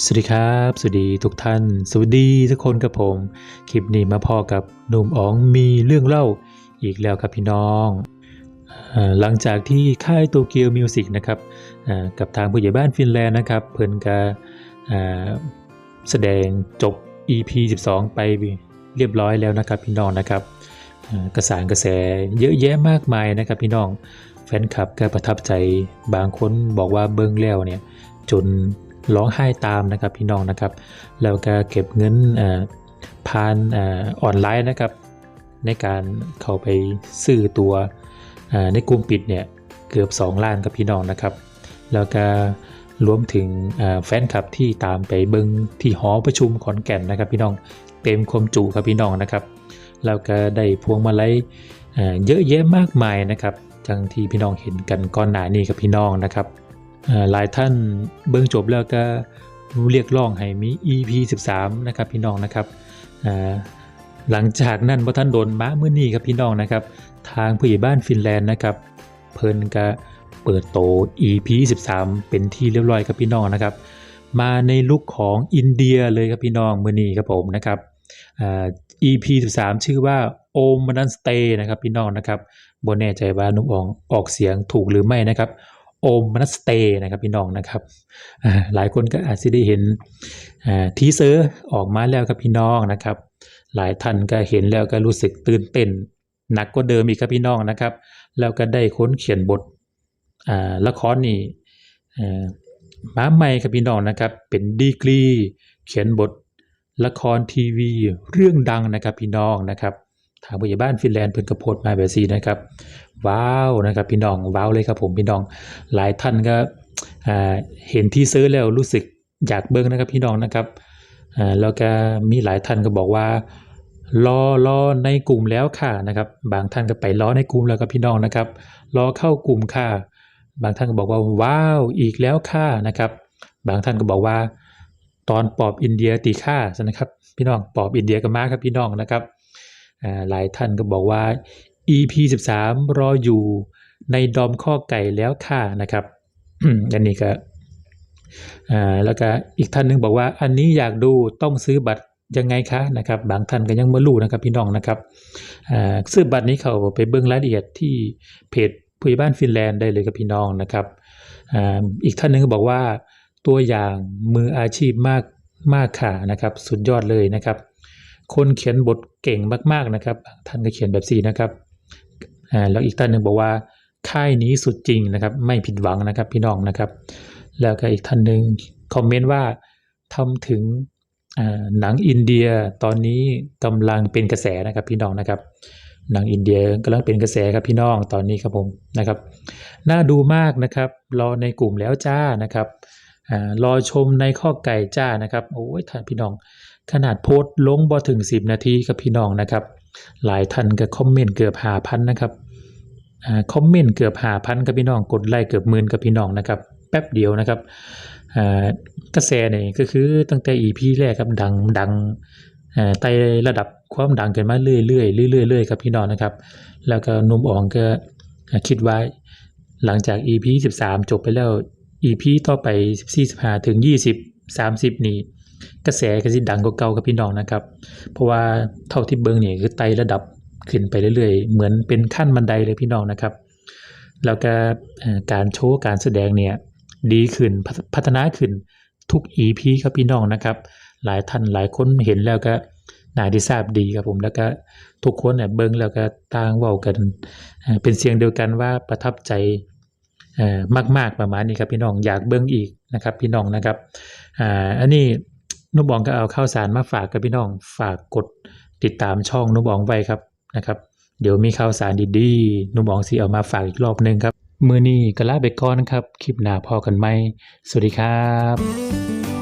สวัสดีครับ สวัสดีทุกท่าน สวัสดีทุกคนกับผม คลิปนี้มาพอกับหนุ่มอ๋องมีเรื่องเล่าอีกแล้วครับพี่น้อง หลังจากที่ค่ายโตเกียวมิวสิกนะครับกับทางผู้ใหญ่บ้านฟินแลนด์นะครับ เพิ่นก็แสดงจบ EP 12 ไปเรียบร้อยแล้วนะครับพี่น้องนะครับกระสานกระแสเยอะแยะมากมายนะครับพี่น้องแฟนคลับก็ประทับใจบางคนบอกว่าเบิ้งแล้วเนี่ยจน ร้องไห้ตามนะครับพี่น้องนะครับแล้วก็เก็บเงินผ่านออนไลน์นะครับ ในการเข้าไปซื้อตัวในกลุ่มปิดเนี่ยเกือบ 2 ล้านกับพี่น้องนะครับ แล้วก็รวมถึงแฟนคลับที่ตามไปเบิงที่หอประชุมขอนแก่นนะครับ พี่น้องเต็มความจุครับพี่น้องนะครับแล้วก็ได้พวงมาลัยเยอะแยะมากมายนะครับจังที่พี่น้องเห็นกันก่อนหน้านี้กับพี่น้องนะครับ หลายท่านเบิ่งจบแล้วก็เรียกร้องให้มี EP 13 นะครับพี่น้องนะครับหลังจากนั้นพอท่านโดนม้ามื่อนี้ครับพี่น้องนะครับ ทางผู้ใหญ่บ้านฟินแลนด์นะครับ เพิ่นก็เปิดโต EP 13 เป็นที่เรียบร้อยครับพี่น้องนะครับ มาในลุคของอินเดียเลยครับพี่น้องมื่อนี้ครับผมนะครับ EP 13 ชื่อว่าโอมมันสเตย์นะครับพี่น้องนะครับบนแน่ใจว่านุ่มอองออกเสียงถูกหรือไม่นะครับ โอมมัสเตย์นะครับพี่น้องนะครับหลายคนก็อาจจะได้เห็นทีเซอร์ออกมาแล้วครับพี่น้องนะครับ หลายท่านก็เห็นแล้วก็รู้สึกตื่นเต้นหนักกว่าเดิมอีกครับพี่น้องนะครับ แล้วก็ได้ค้นเขียนบทละครนี่มาใหม่ครับพี่น้องนะครับ เป็นดีกรีเขียนบทละครทีวีเรื่องดังนะครับพี่น้องนะครับ ทางผู้ใหญ่บ้านฟินแลนด์เพิ่นกระโพดมาแบบนี้นะครับ ว้าวนะครับพี่น้องว้าวเลยครับผมพี่น้องหลายท่านก็เห็นที่ซื้อแล้วรู้สึกอยากเบิ่งนะครับพี่น้องนะครับแล้วก็มีหลายท่านก็บอกว่ารอรอในกลุ่มแล้วค่ะนะครับ บางท่านก็ไปรอในกลุ่มแล้วครับพี่น้องนะครับ รอเข้ากลุ่มค่ะ บางท่านก็บอกว่าว้าวอีกแล้วค่ะนะครับ บางท่านก็บอกว่า ตอนปอบอินเดียตีค่าใช่นะครับ พี่น้องปอบอินเดียก็มาครับพี่น้องนะครับหลายท่านก็บอกว่า EP 13 รออยู่ในดอมข้อไก่แล้วค่ะนะครับอันนี้ก็อ่าแล้วก็อีกท่านหนึงบอกว่า อันนี้อยากดูต้องซื้อบัตรยังไงคะนะครับ บางท่านก็ยังไม่รู้นะครับพี่น้องนะครับซื้อบัตรนี้เขาไปเบิ่งรายละเอียดที่เพจผู้ใหญ่บ้านฟินแลนด์ได้เลยครับพี่น้องนะครับอีกท่านหนึงก็บอกว่าตัวอย่างมืออาชีพมากมากค่ะนะครับ สุดยอดเลยนะครับ คนเขียนบทเก่งมากๆนะครับบางท่านก็เขียนแบบซีนะครับ แล้วอีกท่านหนึ่งบอกว่าค่ายนี้สุดจริงนะครับ ไม่ผิดหวังนะครับพี่น้องนะครับ แล้วก็อีกท่านหนึ่งคอมเมนต์ว่าทำถึงหนังอินเดียตอนนี้กำลังเป็นกระแสนะครับพี่น้องนะครับ หนังอินเดียกำลังเป็นกระแสครับพี่น้องตอนนี้ครับผมนะครับ น่าดูมากนะครับ รอในกลุ่มแล้วจ้านะครับรอชมในข้อไก่จ้านะครับโอ้ยท่านพี่น้อง ขนาดโพสต์ลงบ่ถึง 10 นาทีกับพี่น้องนะครับ หลายท่านก็คอมเมนต์เกือบหาพันนะครับ คอมเมนต์เกือบหาพันกับพี่น้องกดไลค์เกือบหมื่นกับพี่น้องนะครับแป๊บเดียวนะครับกระแสเนี่ยก็คือตั้งแต่ EP แรกครับดังดังไต่ระดับความดังกันมาเรื่อยๆเรื่อยๆเรื่อยๆครับพี่น้องนะครับ แล้วก็นุ่มอ๋องก็คิดว่าหลังจาก EP 13 จบไปแล้ว EP ต่อไป 14 15ถึง 20 30 นี่กระแสก็สิดังกว่าเก่ากับพี่น้องนะครับ เพราะว่าเท่าที่เบิ่งนี่ยคือไต่ระดับ ขึ้นไปเรื่อยๆ เหมือนเป็นขั้นบันไดเลยพี่น้องนะครับ แล้วก็การโชว์การแสดงเนี่ยดีขึ้นพัฒนาขึ้นทุก EP ครับพี่น้องนะครับ หลายท่านหลายคนเห็นแล้วก็น่าที่ทราบดีครับผมแล้วก็ทุกคนเนี่ยเบิ่งแล้วก็ต่างเว้ากันเป็นเสียงเดียวกันว่าประทับใจมาก ๆประมาณนี้ครับพี่น้องอยากเบิ่งอีกนะครับพี่น้องนะครับอ,อันนี้นุบองก็เอาข้าวสารมาฝากกับพี่น้องฝากกดติดตามช่องนุบองไว้ครับ นะครับ เดี๋ยวมีข่าวสารดีๆนุ่มองสีเอามาฝากอีกรอบหนึงครับ มือนี้ก็ลาไปก่อนครับ คลิปหน้าพอกันไหมสวัสดีครับ